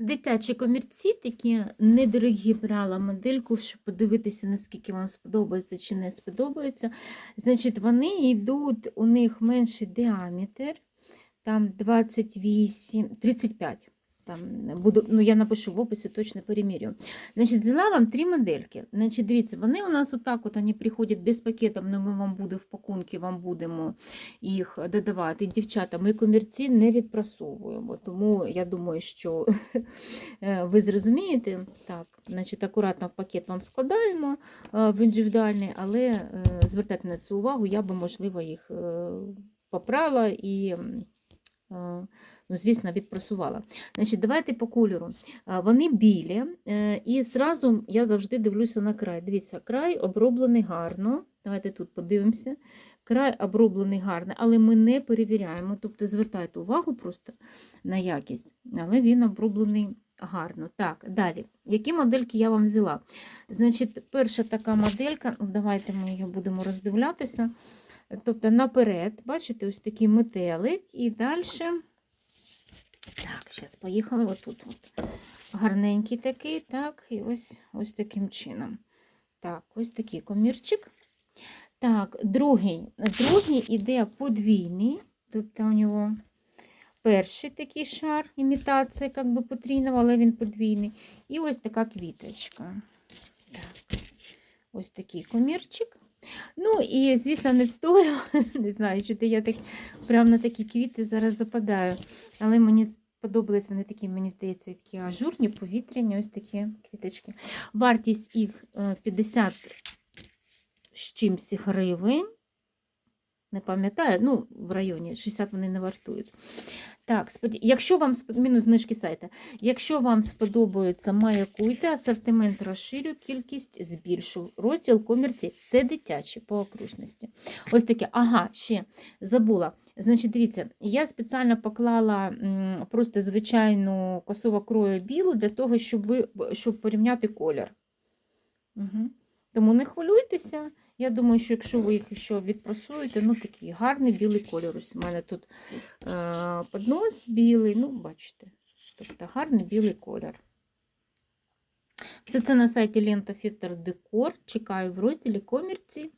Дитячі комірці, такі недорогі брала модельку, щоб подивитися, наскільки вам сподобається чи не сподобається. Значить, вони йдуть, у них менший діаметр, там 28, 35. Там буду, ну я напишу в описі, точно перемірю. Значить, взяла вам три модельки. Значить, дивіться, вони у нас отак от вони приходять без пакетів, але ми вам буде в пакунки, вам будемо їх додавати. Дівчата, ми комірці не відпрасовуємо, тому я думаю, що е, ви зрозумієте. Так, значить, акуратно в пакет вам складаємо е, в індивідуальний, але е, звертайте на це увагу, я би, можливо, їх попрала і. Ну, звісно, відпрасувала. Значить, давайте по кольору. Вони білі, е, і зразу я завжди дивлюся на край. Дивіться, край оброблений гарно. Давайте тут подивимося. Край оброблений гарно, але ми не перевіряємо. Тобто звертайте увагу просто на якість, але він оброблений гарно. Так, далі. Які модельки я вам взяла? Значить, перша така моделька, давайте ми її будемо роздивлятися. Тобто наперед, бачите, ось такий метелик, і далі. Так, зараз поїхали отут. От. Гарненький такий, так, і ось ось таким чином. Так, ось такий комірчик. Так, другий. Другий іде подвійний, тобто у нього перший такий шар, імітація як би потрійного, але він подвійний. І ось така квіточка. Так, ось такий комірчик. Ну і, звісно, не встояла. Не знаю, чи я так прямо на такі квіти зараз западаю. Але мені сподобались вони такі, мені здається, такі ажурні, повітряні, ось такі квіточки. Вартість їх е, 50 з чимсь гривень. Не пам'ятаю, ну, в районі 60 вони не вартують. Так, якщо вам спод- мінус знижки сайта. Якщо вам сподобається, маякуйте, асортимент розширю, кількість збільшу. Розділ комірці це дитячі по окружності. Ось таке. Ага, ще забула. Значить, дивіться, я спеціально поклала просто звичайну косово крою білу для того, щоб ви щоб порівняти колір. Угу. Тому не хвилюйтеся. Я думаю, що якщо ви їх ще відпрасуєте, ну такий гарний білий колір. Ось у мене тут е, поднос білий, ну, бачите, тобто гарний білий колір. Все це на сайті Лента Фітер Декор. Чекаю в розділі комірці.